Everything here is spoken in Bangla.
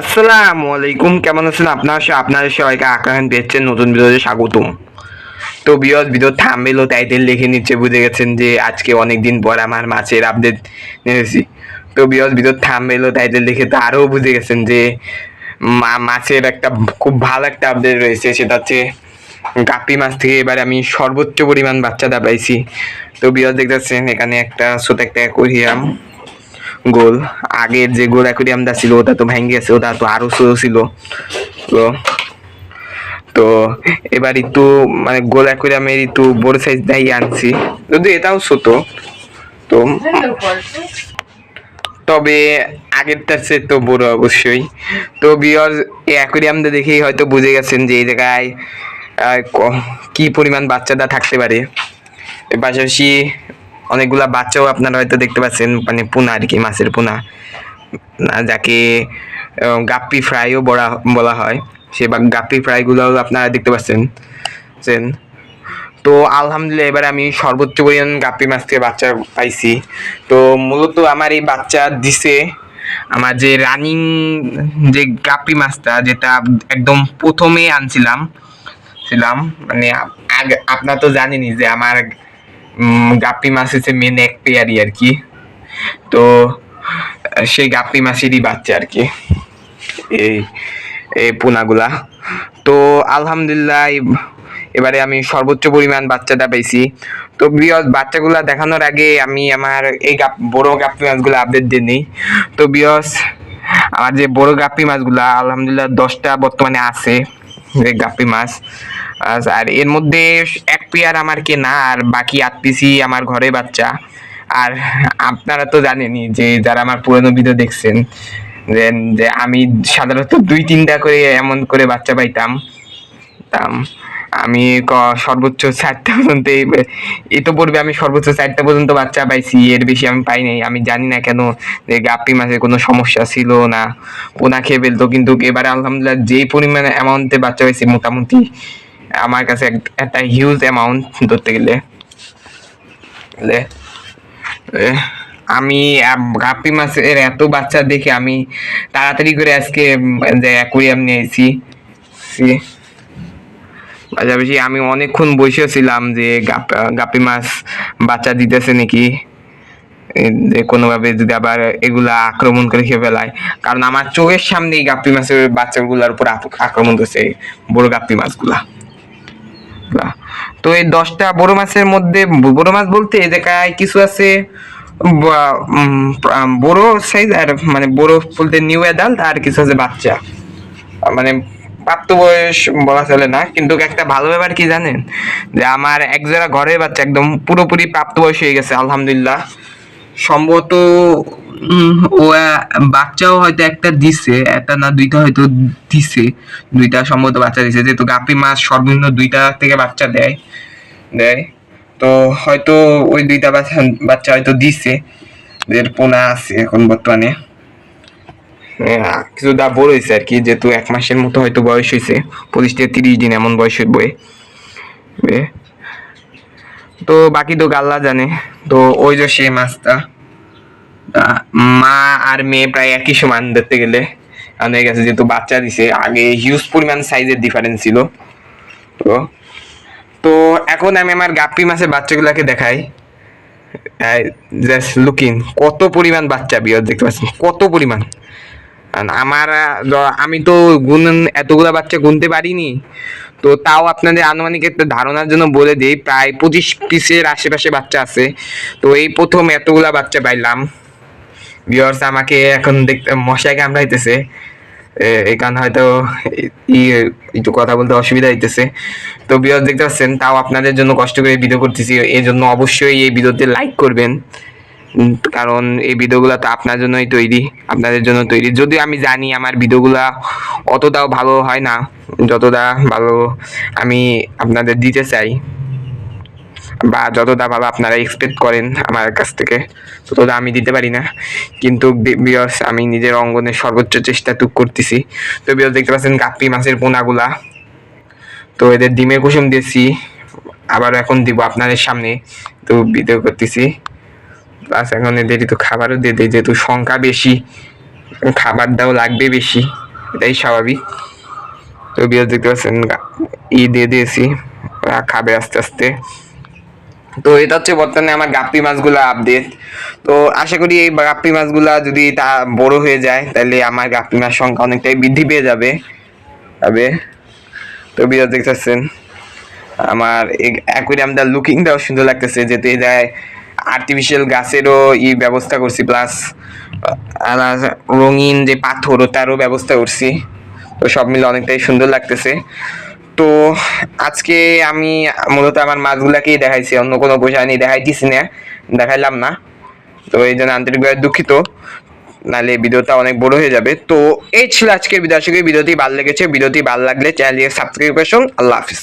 আসসালামু আলাইকুম, কেমন আছেন আপনার? আপনাদের সবাইকে আক্রান্ত দিচ্ছেন নতুন ভিডিওতে স্বাগতম। তো বিয়স ভিডিও থামবেল ও টাইটেল লিখে নিচ্ছে, বুঝে গেছেন যে আজকে অনেক দিন পর আমার মাছের আপডেট নিয়েছি তো বিয়স ভিডিও থামবেল ও টাইটেল লিখে তো আরও বুঝে গেছেন যে মাছের একটা খুব ভালো একটা আপডেট রয়েছে, সেটা হচ্ছে গাপ্পি মাছ থেকে এবার আমি সর্বোচ্চ পরিমাণ বাচ্চাটা পাইছি। তো বিয়স দেখতেছেন, এখানে একটা ছোট একটা অ্যাকোরিয়াম গোল। আগের যে গোল অ্যাকোরিয়ামটা ছিল, ওটা তো ভেঙে গেছে, ওটা তো আরও ছোট ছিল। তো তো এবার একটু মানে গোল অ্যাকোরিয়ামের একটু বড় সাইজ দাই আনছি। যদি এটাও ছোট, তো তবে আগেরটার সে তো বড় অবশ্যই। তো বিয়র এই অ্যাকোরিয়ামটা দেখেই হয়তো বুঝে গেছেন যে এই জায়গায় কি পরিমাণ বাচ্চাটা থাকতে পারে। পাশাপাশি অনেকগুলা বাচ্চাও আপনারা হয়তো দেখতে পাচ্ছেন মানে পোনা আর কি, মাছের পোনা। যাকে গাপ্পি ফ্রাইও বলা বলা হয়। সে বা, গাপ্পি ফ্রাইগুলোও আপনারা দেখতে পাচ্ছেন। তো আলহামদুলিল্লাহ, এবার আমি সর্বোচ্চ পরিমাণ গাপ্পি মাছ থেকে বাচ্চা পাইছি। তো মূলত আমার এই বাচ্চা দিছে আমার যে রানিং যে গাপ্পি মাছটা, যেটা একদম প্রথমে আনছিলাম, ছিলাম মানে আগে, আপনার তো জানেনই যে আমার গাপ্পি মাছ হচ্ছে মেন এক পেয়ারি আর কি। তো, সেই গাপ্পি মাছেরই বাচ্চা আর কি। এই এই পোনাগুলা। তো, আলহামদুলিল্লাহ এবারে আমি সর্বোচ্চ পরিমাণ বাচ্চাটা পেয়েছি তো বিয়স বাচ্চাগুলা দেখানোর আগে আমি আমার এই গাপ, বড় গাপ্পি মাছগুলো আপডেট দিয়ে নিই। তো, বিয়স, আমার যে বড় গাপ্পি মাছগুলা, আলহামদুলিল্লাহ, দশটা বর্তমানে আছে গাপ্পি মাছ। আর এর মধ্যে এক পেয়ার আমার কেনা আর বাকি আট পিসই আমার ঘরে বাচ্চা। আর আপনারা তো জানেনই যে যারা আমার পুরনো ভিডিও দেখছেন যে আমি সাধারণত দুই তিনটা করে এমন করে বাচ্চা পাইতাম। তাম, আমি সর্বোচ্চ চারটা পর্যন্ত এই তো পড়বে আমি সর্বোচ্চ চারটা পর্যন্ত বাচ্চা পাইছি, এর বেশি আমি পাই নাই। আমি জানি না কেন যে গাপ্পি মাছের কোনো সমস্যা ছিল না, পোনা খেয়ে ফেলতো, কিন্তু এবারে আলহামদুলিল্লাহ যেই পরিমাণে অ্যামাউন্টে বাচ্চা পাইছি মোটামুটি আমার কাছে একটা হিউজ অ্যামাউন্ট ধরতে গেলে। আমি গাপ্পি মাছের এত বাচ্চা দেখে আমি তাড়াতাড়ি করে আজকে যে অ্যাকুরিয়াম নিয়েছি পাশাপাশি আমি অনেকক্ষণ বসেছিলাম যে গাপ- মাছ বাচ্চা দিতেছে নাকি। যে কোনোভাবে যদি আবার এগুলা আক্রমণ করে খেয়ে ফেলায়। কারণ আমার চোখের সামনেই গাপ্পি মাছের বাচ্চাগুলার উপর আক্রমণ করছে বড় গাপ্পি মাছগুলা। গুলা। তো এই দশটা বড় মাছের মধ্যে, বড় মাছ বলতে এই জায়গায় কিছু আছে বড় সাইজ আর মানে বড় বলতে নিউ অ্যাডাল্ট আর কিছু আছে বাচ্চা। মানে প্রাপ্ত বয়স বলা চলে না, কিন্তু একটা ভালো ব্যাপার কি জানেন? যে আমার এক জোড়া ঘরের বাচ্চা একদম পুরোপুরি প্রাপ্ত বয়স হয়ে গেছে, আলহামদুলিল্লাহ। সম্ভবত ও বাচ্চাও হয়তো একটা দিছে একটা না দুইটা হয়তো দিছে দুইটা সম্ভবত বাচ্চা দিছে যেহেতু গাপি মাছ সর্বনিম্ন দুইটা থেকে বাচ্চা দেয় দেয়। তো হয়তো ওই দুইটা বাচ্চা বাচ্চা হয়তো দিছে এর পোনা আছে এখন বর্তমানে। হ্যাঁ, কিছুটা বড় হয়েছে আর কি যেহেতু এক মাসের মতো হয়তো বয়স হয়েছে পঁচিশ থেকে তিরিশ দিন এমন বয়সের বয়ে তো বাকি তো গাল্লা জানে তো ওই যে সে মাছটা। মা আর মেয়ে প্রায় একই সমান দেখতে গেলে। হয়ে গেছে যেহেতু বাচ্চা দিছে, আগে হিউজ পরিমাণ সাইজের ডিফারেন্স ছিল। তো তো এখন আমি আমার গাপ্পি মাছের বাচ্চাগুলোকে দেখাই। জাস্ট লুকিং কত পরিমাণ বাচ্চা বিয়র দেখতে পাচ্ছেন, কত পরিমাণ। আমার আমি তো গুণ, এতগুলা বাচ্চা গুনতে পারিনি। তো তাও আপনাদের আনুমানিক একটা ধারণার জন্য বলে দিই, প্রায় পঁচিশ পিসের আশেপাশে বাচ্চা আছে। তো এই প্রথম এতগুলা বাচ্চা পাইলাম। ভিউয়ার্স আমাকে এখন দেখতে মশাই কামড়াইতেছে। এই কারণে হয়তো একটু কথা বলতে অসুবিধা হইতেছে। তো ভিউয়ার্স দেখতে পাচ্ছেন, তাও আপনাদের জন্য কষ্ট করে ভিডিও করতেছি। এই জন্য অবশ্যই এই ভিডিওতে লাইক করবেন। কারণ এই ভিডিওগুলো তো আপনার জন্যই তৈরি, আপনাদের জন্য তৈরি। যদিও আমি জানি আমার ভিডিওগুলা অতটাও ভালো হয় না, যতটা ভালো আমি আপনাদের দিতে চাই। বা যতটা ভালো আপনারা এক্সপেক্ট করেন আমার কাছ থেকে ততটা আমি দিতে পারি না। কিন্তু বিয়স আমি নিজের অঙ্গনের সর্বোচ্চ চেষ্টা টুক করতেছি। তো বিয়স দেখতে পাচ্ছেন গাপ্পি মাছের পোনাগুলা। তো এদের ডিমের কুসুম দিয়েছি আবার এখন দিব আপনাদের সামনে। তো ভিডিও করতেছি। প্লাস এখন এদের তো খাবারও দিয়ে দেয় যেহেতু সংখ্যা বেশি, খাবার দাও লাগবে বেশি, এটাই স্বাভাবিক। তো বিয়ার দেখতে পাচ্ছেন ই দিয়ে দিয়েছি, ওরা খাবে আস্তে আস্তে। তো এটা হচ্ছে বর্তমানে আমার গাপ্পি মাছগুলো আপডেট তো আশা করি এই গাপ্পি মাছগুলা যদি তা বড় হয়ে যায়, তাহলে আমার গাপ্পি মাছ সংখ্যা অনেকটাই বৃদ্ধি পেয়ে যাবে। তবে, তো বিয়ার দেখতেছেন, আমার অ্যাকুয়ারিয়ামটা লুকিংটাও সুন্দর লাগতেছে যেতে যায় আর্টিফিশিয়াল গাছেরও ই ব্যবস্থা করছি প্লাস রঙিন যে পাথর, তারও ব্যবস্থা করছি। তো সব মিলে অনেকটাই সুন্দর লাগতেছে। তো আজকে আমি মূলত আমার মাছগুলাকেই দেখাইছি, অন্য কোনো পোষানি দেখাইতেছি না, দেখাইলাম না। তো এই জন্য আন্তরিকভাবে দুঃখিত, নাহলে ভিডিওটা অনেক বড় হয়ে যাবে। তো এই ছিল আজকের ভিডিও আশা ভিডিওটি ভালো লেগেছে, ভিডিওটি ভালো লাগলে চ্যানেলটিকে সাবস্ক্রাইব করুন আল্লাহ হাফিজ।